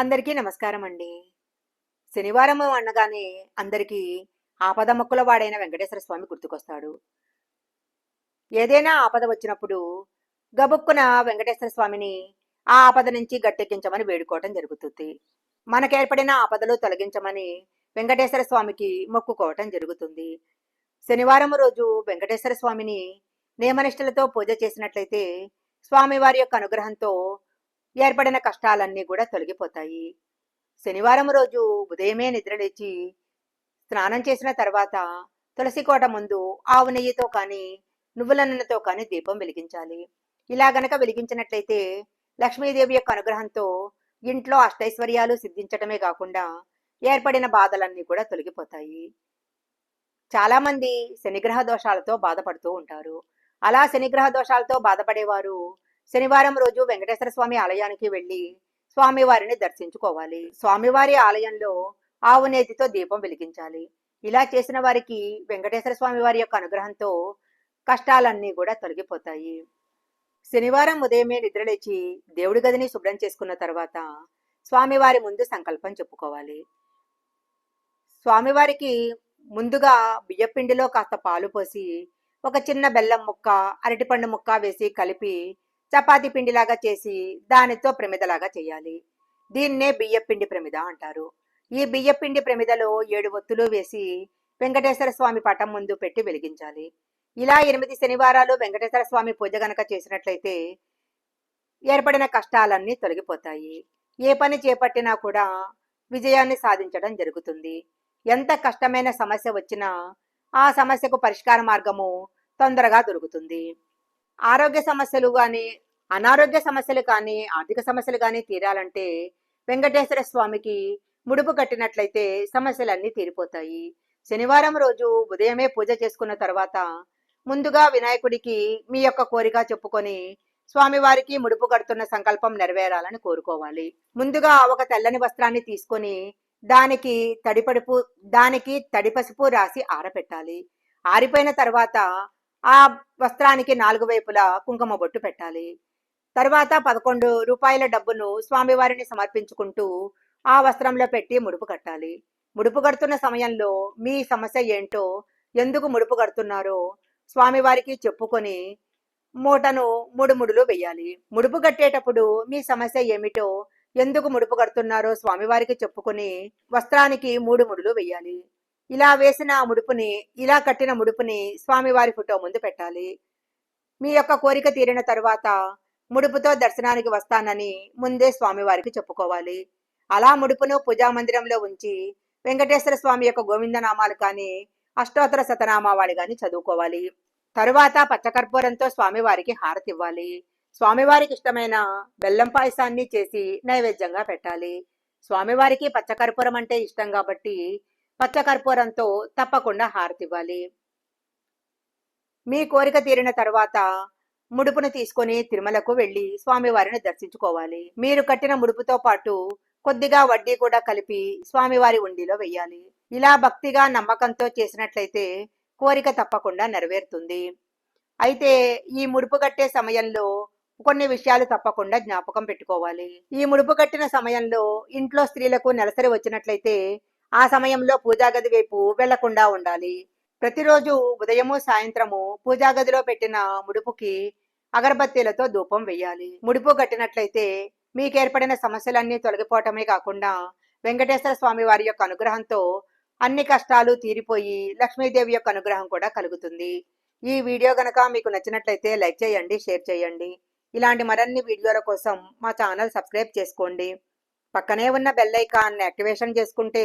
అందరికీ నమస్కారం అండి. శనివారం అనగానే అందరికీ ఆపద మొక్కుల వాడైన వెంకటేశ్వర స్వామి గుర్తుకొస్తాడు. ఏదైనా ఆపద వచ్చినప్పుడు గబుక్కున వెంకటేశ్వర స్వామిని ఆ ఆపద నుంచి గట్టెక్కించమని వేడుకోవటం జరుగుతుంది. మనకేర్పడిన ఆపదలు తొలగించమని వెంకటేశ్వర స్వామికి మొక్కుకోవటం జరుగుతుంది. శనివారం రోజు వెంకటేశ్వర స్వామిని నియమనిష్టలతో పూజ చేసినట్లయితే స్వామివారి యొక్క అనుగ్రహంతో ఏర్పడిన కష్టాలన్నీ కూడా తొలగిపోతాయి. శనివారం రోజు ఉదయమే నిద్రలేచి స్నానం చేసిన తర్వాత తులసి కోట ముందు ఆవు నెయ్యితో కానీ నువ్వుల నూనెతో కానీ దీపం వెలిగించాలి. ఇలా గనక వెలిగించినట్లయితే లక్ష్మీదేవి యొక్క అనుగ్రహంతో ఇంట్లో అష్టైశ్వర్యాలు సిద్ధించటమే కాకుండా ఏర్పడిన బాధలన్నీ కూడా తొలగిపోతాయి. చాలా మంది శనిగ్రహ దోషాలతో బాధపడుతూ ఉంటారు. అలా శనిగ్రహ దోషాలతో బాధపడేవారు శనివారం రోజు వెంకటేశ్వర స్వామి ఆలయానికి వెళ్ళి స్వామివారిని దర్శించుకోవాలి. స్వామివారి ఆలయంలో ఆవు నేతితో దీపం వెలిగించాలి. ఇలా చేసిన వారికి వెంకటేశ్వర స్వామి వారి యొక్క అనుగ్రహంతో కష్టాలన్నీ కూడా తొలగిపోతాయి. శనివారం ఉదయమే నిద్రలేచి దేవుడి గదిని శుభ్రం చేసుకున్న తర్వాత స్వామివారి ముందు సంకల్పం చెప్పుకోవాలి. స్వామివారికి ముందుగా బియ్యపిండిలో కాస్త పాలు పోసి ఒక చిన్న బెల్లం ముక్క అరటిపండు ముక్క వేసి కలిపి చపాతీ పిండిలాగా చేసి దానితో ప్రమిదలాగా చేయాలి. దీన్నే బియ్యపిండి ప్రమిద అంటారు. ఈ బియ్యపిండి ప్రమిదలో ఏడు ఒత్తులు వేసి వెంకటేశ్వర స్వామి పటం ముందు పెట్టి వెలిగించాలి. ఇలా ఎనిమిది శనివారాలు వెంకటేశ్వర స్వామి పూజ గనక చేసినట్లయితే ఏర్పడిన కష్టాలన్నీ తొలగిపోతాయి. ఏ పని చేపట్టినా కూడా విజయాన్ని సాధించడం జరుగుతుంది. ఎంత కష్టమైన సమస్య వచ్చినా ఆ సమస్యకు పరిష్కార మార్గము తొందరగా దొరుకుతుంది. ఆరోగ్య సమస్యలు కానీ అనారోగ్య సమస్యలు కానీ ఆర్థిక సమస్యలు కానీ తీరాలంటే వెంకటేశ్వర స్వామికి ముడుపు కట్టినట్లయితే సమస్యలన్నీ తీరిపోతాయి. శనివారం రోజు ఉదయమే పూజ చేసుకున్న తర్వాత ముందుగా వినాయకుడికి మీ యొక్క కోరిక చెప్పుకొని స్వామివారికి ముడుపు కడుతున్న సంకల్పం నెరవేరాలని కోరుకోవాలి. ముందుగా ఒక తెల్లని వస్త్రాన్ని తీసుకొని దానికి తడిపడుపు దానికి తడి పసుపు రాసి ఆరపెట్టాలి. ఆరిపోయిన తర్వాత ఆ వస్త్రానికి నాలుగు వైపులా కుంకుమ బొట్టు పెట్టాలి. తర్వాత పదకొండు రూపాయల డబ్బును స్వామివారిని సమర్పించుకుంటూ ఆ వస్త్రంలో పెట్టి ముడుపు కట్టాలి. ముడుపు కడుతున్న సమయంలో మీ సమస్య ఏంటో ఎందుకు ముడుపు కడుతున్నారో స్వామివారికి చెప్పుకొని మూటను మూడు ముడులు వెయ్యాలి. ముడుపు కట్టేటప్పుడు మీ సమస్య ఏమిటో ఎందుకు ముడుపు కడుతున్నారో స్వామివారికి చెప్పుకొని వస్త్రానికి మూడు ముడులు వెయ్యాలి. ఇలా వేసిన ముడుపుని ఇలా కట్టిన ముడుపుని స్వామివారి ఫోటో ముందు పెట్టాలి. మీ యొక్క కోరిక తీరిన తరువాత ముడుపుతో దర్శనానికి వస్తానని ముందే స్వామివారికి చెప్పుకోవాలి. అలా ముడుపును పూజా మందిరంలో ఉంచి వెంకటేశ్వర స్వామి యొక్క గోవింద నామాలు కానీ అష్టోత్తర శతనామావాళి కానీ చదువుకోవాలి. తరువాత పచ్చకర్పూరంతో స్వామివారికి హారతి ఇవ్వాలి. స్వామివారికి ఇష్టమైన బెల్లం పాయసాన్ని చేసి నైవేద్యంగా పెట్టాలి. స్వామివారికి పచ్చకర్పూరం అంటే ఇష్టం కాబట్టి పచ్చకర్పూరంతో తప్పకుండా హారతివ్వాలి. మీ కోరిక తీరిన తర్వాత ముడుపును తీసుకొని తిరుమలకు వెళ్ళి స్వామివారిని దర్శించుకోవాలి. మీరు కట్టిన ముడుపుతో పాటు కొద్దిగా వడ్డీ కూడా కలిపి స్వామివారి ఉండిలో వెయ్యాలి. ఇలా భక్తిగా నమ్మకంతో చేసినట్లయితే కోరిక తప్పకుండా నెరవేరుతుంది. అయితే ఈ ముడుపు కట్టే సమయంలో కొన్ని విషయాలు తప్పకుండా జ్ఞాపకం పెట్టుకోవాలి. ఈ ముడుపు కట్టిన సమయంలో ఇంట్లో స్త్రీలకు నెలసరి వచ్చినట్లయితే ఆ సమయంలో పూజా గది వైపు వెళ్ళకుండా ఉండాలి. ప్రతిరోజు ఉదయము సాయంత్రము పూజా గదిలో పెట్టిన ముడుపుకి అగరబత్తీలతో ధూపం వేయాలి. ముడుపు కట్టినట్లయితే మీకు ఏర్పడిన సమస్యలన్నీ తొలగిపోవటమే కాకుండా వెంకటేశ్వర స్వామి వారి యొక్క అనుగ్రహంతో అన్ని కష్టాలు తీరిపోయి లక్ష్మీదేవి యొక్క అనుగ్రహం కూడా కలుగుతుంది. ఈ వీడియో గనక మీకు నచ్చినట్లయితే లైక్ చేయండి షేర్ చేయండి. ఇలాంటి మరిన్ని వీడియోల కోసం మా ఛానల్ సబ్స్క్రైబ్ చేసుకోండి. పక్కనే ఉన్న బెల్ ఐకాన్ యాక్టివేషన్ చేసుకుంటే